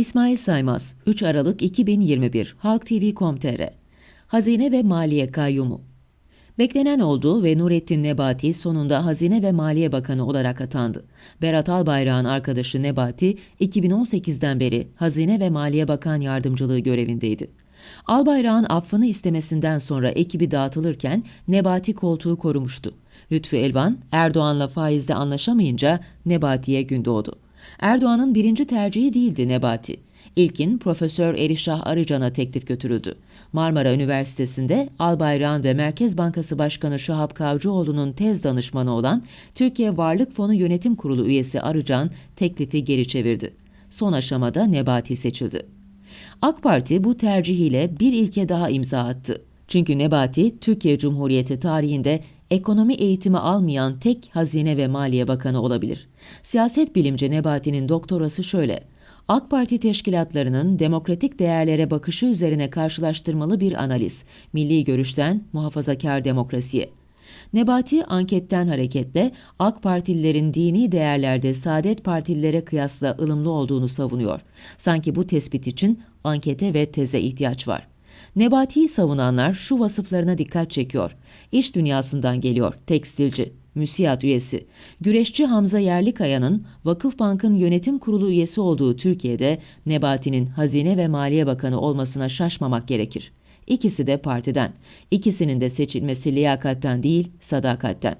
İsmail Saymaz, 3 Aralık 2021, Halk TV.com.tr Hazine ve Maliye Kayyumu Beklenen oldu ve Nurettin Nebati sonunda Hazine ve Maliye Bakanı olarak atandı. Berat Albayrak'ın arkadaşı Nebati, 2018'den beri Hazine ve Maliye Bakan Yardımcılığı görevindeydi. Albayrak'ın affını istemesinden sonra ekibi dağıtılırken Nebati koltuğu korumuştu. Lütfü Elvan, Erdoğan'la faizde anlaşamayınca Nebati'ye gün doğdu. Erdoğan'ın birinci tercihi değildi Nebati. İlkin Profesör Erişah Arıcan'a teklif götürüldü. Marmara Üniversitesi'nde Albayrak'ın ve Merkez Bankası Başkanı Şahap Kavcıoğlu'nun tez danışmanı olan Türkiye Varlık Fonu Yönetim Kurulu üyesi Arıcan teklifi geri çevirdi. Son aşamada Nebati seçildi. AK Parti bu tercihiyle bir ilke daha imza attı. Çünkü Nebati, Türkiye Cumhuriyeti tarihinde ekonomi eğitimi almayan tek Hazine ve Maliye Bakanı olabilir. Siyaset bilimci Nebati'nin doktorası şöyle. AK Parti teşkilatlarının demokratik değerlere bakışı üzerine karşılaştırmalı bir analiz. Milli görüşten muhafazakar demokrasiye. Nebati anketten hareketle AK Partililerin dini değerlerde Saadet Partililere kıyasla ılımlı olduğunu savunuyor. Sanki bu tespit için ankete ve teze ihtiyaç var. Nebati'yi savunanlar şu vasıflarına dikkat çekiyor. İş dünyasından geliyor, tekstilci, müsiyat üyesi. Güreşçi Hamza Yerlikaya'nın Vakıfbank'ın yönetim kurulu üyesi olduğu Türkiye'de Nebati'nin Hazine ve Maliye Bakanı olmasına şaşmamak gerekir. İkisi de partiden. İkisinin de seçilmesi liyakatten değil, sadakatten.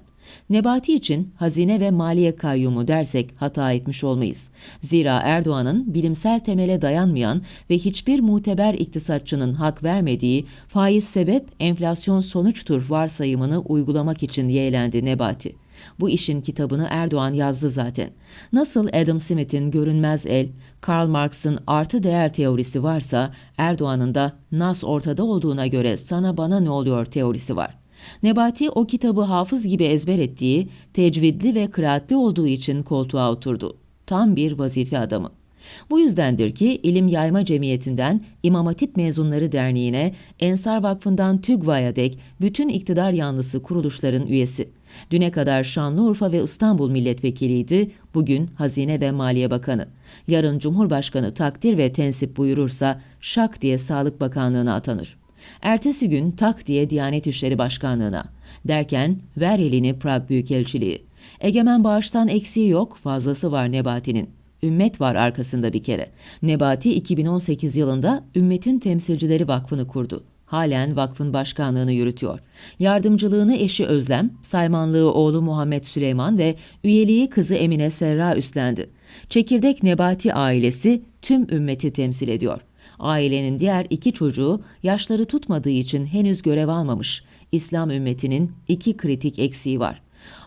Nebati için hazine ve maliye kayyumu dersek hata etmiş olmayız. Zira Erdoğan'ın bilimsel temele dayanmayan ve hiçbir muteber iktisatçının hak vermediği faiz sebep enflasyon sonuçtur varsayımını uygulamak için yeğlendi Nebati. Bu işin kitabını Erdoğan yazdı zaten. Nasıl Adam Smith'in görünmez el, Karl Marx'ın artı değer teorisi varsa Erdoğan'ın da nas ortada olduğuna göre sana bana ne oluyor teorisi var. Nebati o kitabı hafız gibi ezber ettiği, tecvidli ve kıraatli olduğu için koltuğa oturdu. Tam bir vazife adamı. Bu yüzdendir ki İlim Yayma Cemiyeti'nden İmam Hatip Mezunları Derneği'ne, Ensar Vakfı'ndan TÜGVA'ya dek bütün iktidar yanlısı kuruluşların üyesi. Düne kadar Şanlıurfa ve İstanbul milletvekiliydi, bugün Hazine ve Maliye Bakanı. Yarın Cumhurbaşkanı takdir ve tensip buyurursa şak diye Sağlık Bakanlığı'na atanır. Ertesi gün tak diye Diyanet İşleri Başkanlığı'na. Derken ver elini Prag Büyükelçiliği. Egemen bağıştan eksiği yok, fazlası var Nebati'nin. Ümmet var arkasında bir kere. Nebati 2018 yılında Ümmetin Temsilcileri Vakfı'nı kurdu. Halen vakfın başkanlığını yürütüyor. Yardımcılığını eşi Özlem, saymanlığı oğlu Muhammed Süleyman ve üyeliği kızı Emine Serra üstlendi. Çekirdek Nebati ailesi tüm ümmeti temsil ediyor. Ailenin diğer iki çocuğu yaşları tutmadığı için henüz görev almamış. İslam ümmetinin iki kritik eksiği var.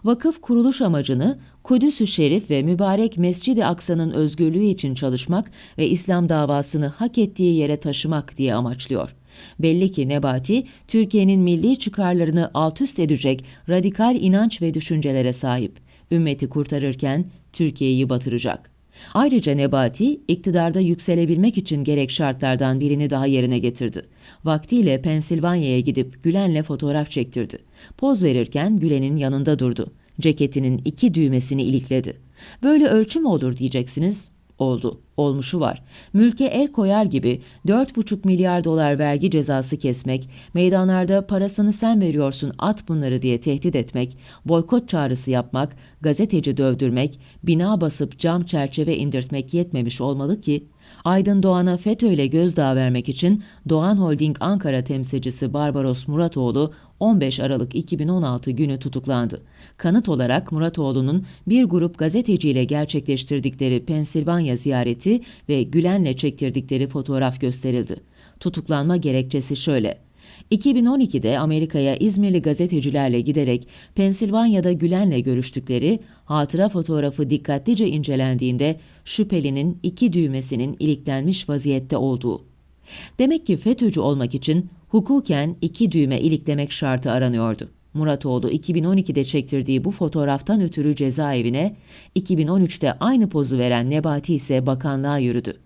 Vakıf kuruluş amacını Kudüs-ü Şerif ve mübarek Mescid-i Aksa'nın özgürlüğü için çalışmak ve İslam davasını hak ettiği yere taşımak diye amaçlıyor. Belli ki Nebati, Türkiye'nin milli çıkarlarını alt üst edecek radikal inanç ve düşüncelere sahip. Ümmeti kurtarırken Türkiye'yi batıracak. Ayrıca Nebati, iktidarda yükselebilmek için gerek şartlardan birini daha yerine getirdi. Vaktiyle Pensilvanya'ya gidip Gülen'le fotoğraf çektirdi. Poz verirken Gülen'in yanında durdu. Ceketinin iki düğmesini ilikledi. Böyle ölçü mü olur diyeceksiniz? Oldu. Olmuşu var. Mülke el koyar gibi 4,5 milyar dolar vergi cezası kesmek, meydanlarda parasını sen veriyorsun at bunları diye tehdit etmek, boykot çağrısı yapmak, gazeteci dövdürmek, bina basıp cam çerçeve indirtmek yetmemiş olmalı ki Aydın Doğan'a FETÖ'yle gözdağı vermek için Doğan Holding Ankara temsilcisi Barbaros Muratoğlu 15 Aralık 2016 günü tutuklandı. Kanıt olarak Muratoğlu'nun bir grup gazeteciyle gerçekleştirdikleri Pensilvanya ziyareti ve Gülen'le çektirdikleri fotoğraf gösterildi. Tutuklanma gerekçesi şöyle. 2012'de Amerika'ya İzmirli gazetecilerle giderek Pensilvanya'da Gülen'le görüştükleri hatıra fotoğrafı dikkatlice incelendiğinde şüphelinin iki düğmesinin iliklenmiş vaziyette olduğu. Demek ki FETÖ'cü olmak için hukuken iki düğme iliklemek şartı aranıyordu. Muratoğlu 2012'de çektirdiği bu fotoğraftan ötürü cezaevine, 2013'te aynı pozu veren Nebati ise bakanlığa yürüdü.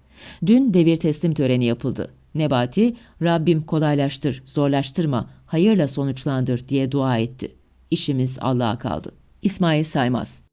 Dün devir teslim töreni yapıldı. Nebati, Rabbim kolaylaştır, zorlaştırma, hayırla sonuçlandır diye dua etti. İşimiz Allah'a kaldı. İsmail Saymaz